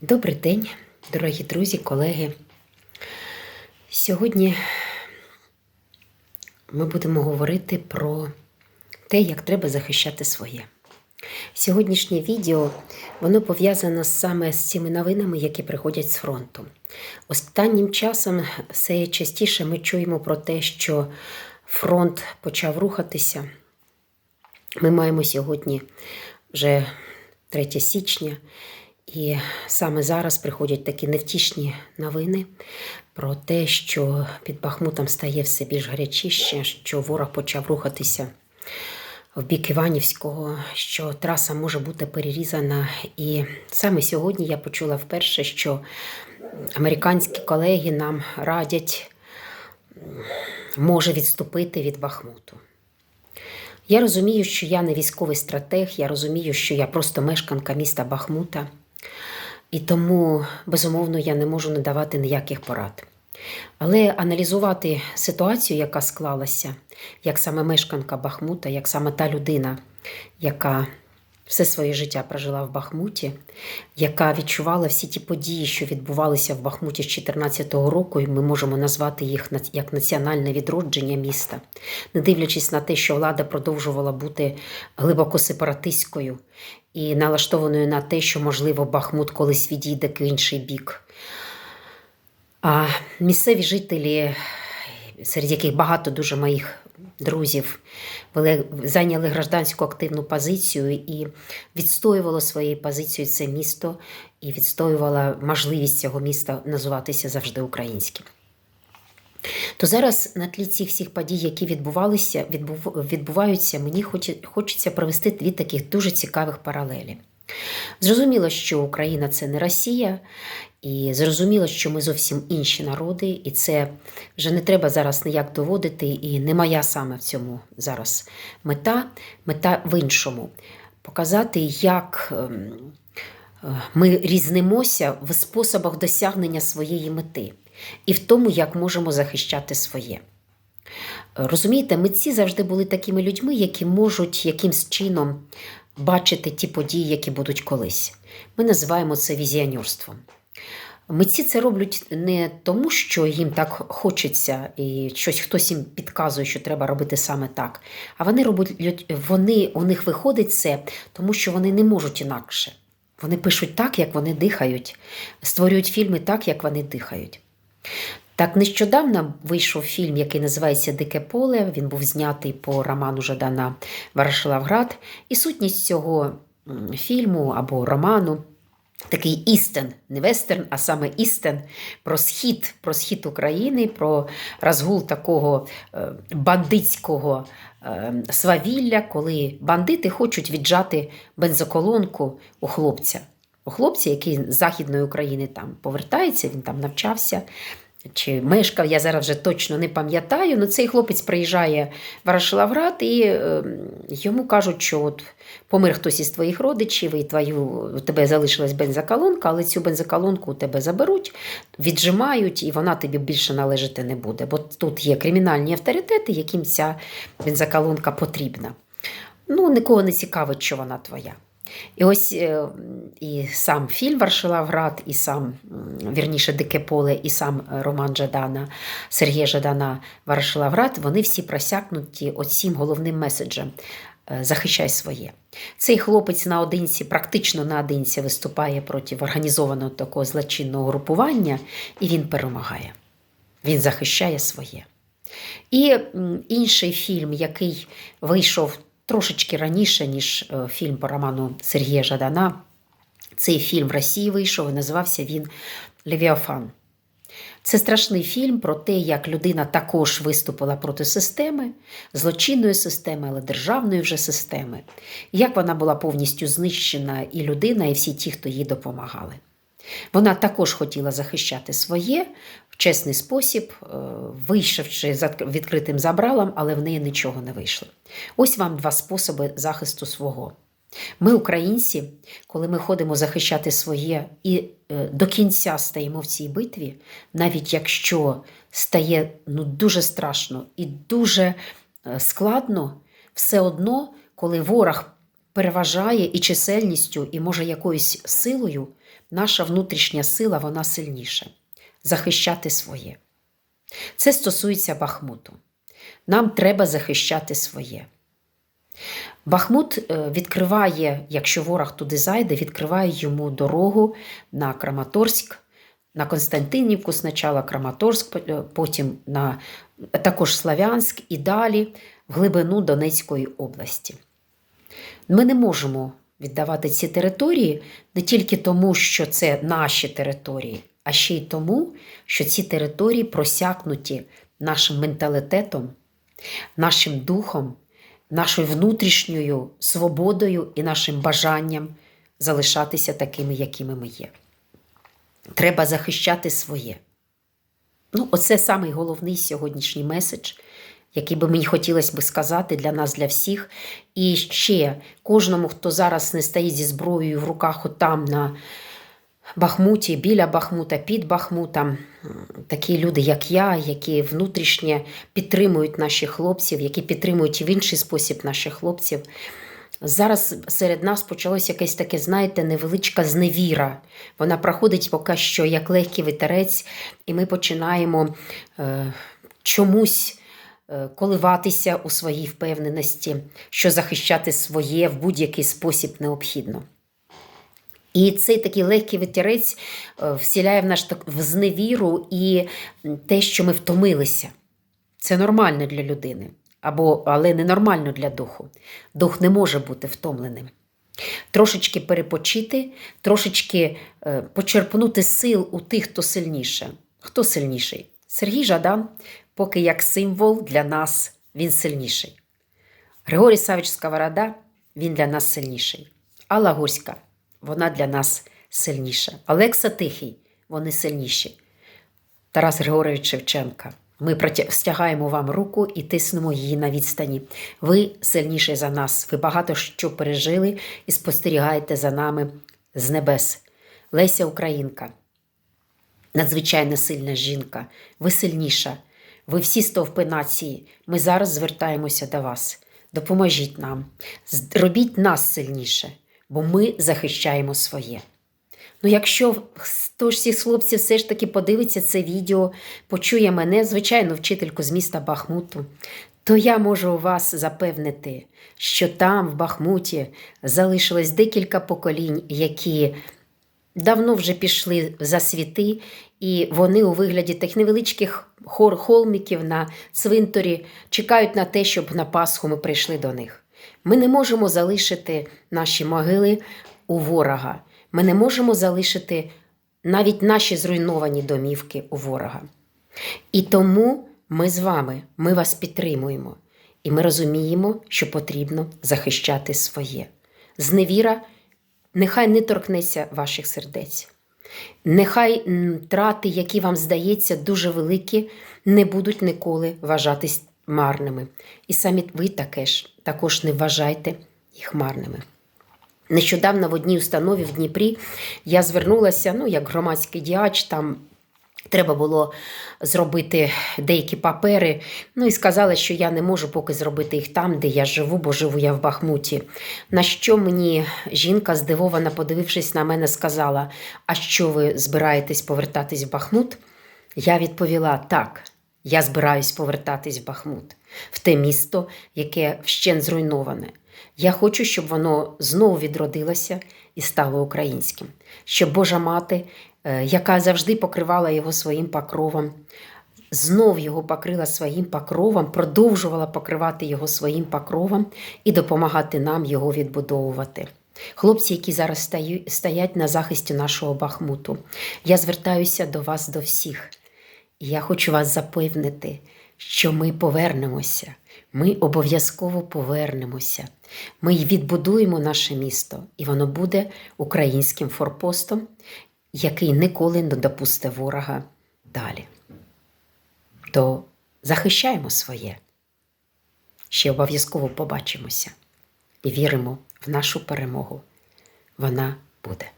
Добрий день, дорогі друзі, колеги. Сьогодні ми будемо говорити про те, як треба захищати своє. Сьогоднішнє відео воно пов'язане саме з цими новинами, які приходять з фронту. Останнім часом все частіше ми чуємо про те, що фронт почав рухатися. Ми маємо сьогодні вже 3 січня, і саме зараз приходять такі невтішні новини про те, що під Бахмутом стає все більш гарячіше, що ворог почав рухатися в бік Іванівського, що траса може бути перерізана. І саме сьогодні я почула вперше, що американські колеги нам радять, може відступити від Бахмуту. Я розумію, що я не військовий стратег, я розумію, що я просто мешканка міста Бахмута, і тому, безумовно, я не можу надавати ніяких порад. Але аналізувати ситуацію, яка склалася, як саме мешканка Бахмута, як саме та людина, яка все своє життя прожила в Бахмуті, яка відчувала всі ті події, що відбувалися в Бахмуті з 2014 року, і ми можемо назвати їх як національне відродження міста, не дивлячись на те, що влада продовжувала бути глибоко сепаратистською і налаштованою на те, що, можливо, Бахмут колись відійде в інший бік. А місцеві жителі, серед яких багато дуже моїх друзів, зайняли гражданську активну позицію і відстоювало своєю позицією це місто, і відстоювала можливість цього міста називатися завжди українським. То зараз на тлі цих всіх подій, які відбувалися, відбуваються, мені хочеться провести дві таких дуже цікавих паралелі. Зрозуміло, що Україна це не Росія, і зрозуміло, що ми зовсім інші народи, і це вже не треба зараз ніяк доводити, і не моя саме в цьому зараз мета. Мета в іншому показати, як ем, е, ми різнимося в способах досягнення своєї мети і в тому, як можемо захищати своє. Розумієте, митці завжди були такими людьми, які можуть якимсь чином бачити ті події, які будуть колись. Ми називаємо це візіонерством. Митці це роблять не тому, що їм так хочеться, і щось хтось їм підказує, що треба робити саме так. А вони роблять, вони, у них виходить це, тому що вони не можуть інакше. Вони пишуть так, як вони дихають, створюють фільми так, як вони дихають. Так, нещодавно вийшов фільм, який називається Дике поле. Він був знятий по роману Жадана Варшилавград. І сутність цього фільму або роману такий істен, не вестерн, а саме істен про схід, про схід України, про розгул такого е, бандитського е, свавілля, коли бандити хочуть віджати бензоколонку у хлопця. У хлопця, який з Західної України там повертається, він там навчався чи мешкав, я зараз вже точно не пам'ятаю. Ну, цей хлопець приїжджає в Рашилавград і е, йому кажуть, що от помер хтось із твоїх родичів, і твою, у тебе залишилась бензоколонка, але цю бензоколонку у тебе заберуть, віджимають, і вона тобі більше належати не буде. Бо тут є кримінальні авторитети, яким ця бензоколонка потрібна. Ну, нікого не цікавить, що вона твоя. І ось е, і сам фільм Варшилавград, і сам, вірніше, Дике поле, і сам е, роман Жадана, Сергія Жадана Варшилавград, вони всі просякнуті оцім головним меседжем. е, Захищай своє. Цей хлопець наодинці, практично наодинці виступає проти організованого такого злочинного групування, і він перемагає. Він захищає своє. І інший фільм, який вийшов трошечки раніше, ніж е, фільм по роману Сергія Жадана. Цей фільм в Росії вийшов і називався він Левіафан. Це страшний фільм про те, як людина також виступила проти системи, злочинної системи, але державної вже системи, як вона була повністю знищена і людина, і всі ті, хто їй допомагали. Вона також хотіла захищати своє чесний спосіб, е, вийшовши за відкритим забралом, але в неї нічого не вийшло. Ось вам два способи захисту свого. Ми, українці, коли ми ходимо захищати своє і е, до кінця стаємо в цій битві, навіть якщо стає ну, дуже страшно і дуже е, складно, все одно, коли ворог переважає і чисельністю, і, може, якоюсь силою, наша внутрішня сила вона сильніша. Захищати своє. Це стосується Бахмуту. Нам треба захищати своє. Бахмут е, відкриває, якщо ворог туди зайде, відкриває йому дорогу на Краматорськ, на Константинівку, спочатку Краматорськ, е, потім на також Славянськ і далі в глибину Донецької області. Ми не можемо віддавати ці території не тільки тому, що це наші території, а ще й тому, що ці території просякнуті нашим менталітетом, нашим духом, нашою внутрішньою свободою і нашим бажанням залишатися такими, якими ми є. Треба захищати своє. Ну, оце самий головний сьогоднішній меседж, який би мені хотілося би сказати для нас, для всіх. І ще кожному, хто зараз не стоїть зі зброєю в руках, отам на Бахмуті, біля Бахмута, під Бахмутом, такі люди, як я, які внутрішньо підтримують наших хлопців, які підтримують в інший спосіб наших хлопців. Зараз серед нас почалося якесь таке, знаєте, невеличка зневіра. Вона проходить поки що як легкий вітерець, і ми починаємо е, чомусь е, коливатися у своїй впевненості, що захищати своє в будь-який спосіб необхідно. І цей такий легкий вітерець е, всіляє в наш так в зневіру і те, що ми втомилися. Це нормально для людини або, але ненормально для духу. Дух не може бути втомленим. Трошечки перепочити, трошечки е, почерпнути сил у тих, хто сильніше. Хто сильніший? Сергій Жадан, поки як символ для нас він сильніший. Григорій Савич Сковорода, він для нас сильніший. Алла Гурська, вона для нас сильніша. Олекса Тихий, вони сильніші. Тарас Григорович Шевченка. Ми стягаємо вам руку і тиснемо її на відстані. Ви сильніші за нас, ви багато що пережили і спостерігаєте за нами з небес. Леся Українка, надзвичайно сильна жінка, ви сильніша, ви всі стовпи нації. Ми зараз звертаємося до вас. Допоможіть нам, робіть нас сильніше, бо ми захищаємо своє. Ну, якщо з цих хлопців все ж таки подивиться це відео, почує мене, звичайно, вчительку з міста Бахмуту, то я можу вас запевнити, що там, в Бахмуті, залишилось декілька поколінь, які давно вже пішли за світи, і вони у вигляді тих невеличких хор холмиків на цвинторі чекають на те, щоб на Пасху ми прийшли до них. Ми не можемо залишити наші могили у ворога. Ми не можемо залишити навіть наші зруйновані домівки у ворога. І тому ми з вами, ми вас підтримуємо, і ми розуміємо, що потрібно захищати своє. Зневіра нехай не торкнеться ваших сердець. Нехай трати, які вам здається, дуже великі, не будуть ніколи вважатись марними. І самі ви також, також не вважайте їх марними. Нещодавно в одній установі в Дніпрі я звернулася, ну, як громадський діач, там треба було зробити деякі папери. Ну і сказали, що я не можу поки зробити їх там, де я живу, бо живу я в Бахмуті. На що мені жінка, здивована, подивившись на мене, сказала: А що ви збираєтесь повертатись в Бахмут? Я відповіла: так, я збираюсь повертатись в Бахмут, в те місто, яке вщен зруйноване. Я хочу, щоб воно знову відродилося і стало українським, щоб Божа мати, е, яка завжди покривала його своїм покровом, знов його покрила своїм покровом, продовжувала покривати його своїм покровом і допомагати нам його відбудовувати. Хлопці, які зараз стоять на захисті нашого Бахмуту, я звертаюся до вас, до всіх. Я хочу вас запевнити, що ми повернемося. Ми обов'язково повернемося. Ми відбудуємо наше місто, і воно буде українським форпостом, який ніколи не допустить ворога далі. То захищаємо своє. Ще обов'язково побачимося і віримо в нашу перемогу. Вона буде.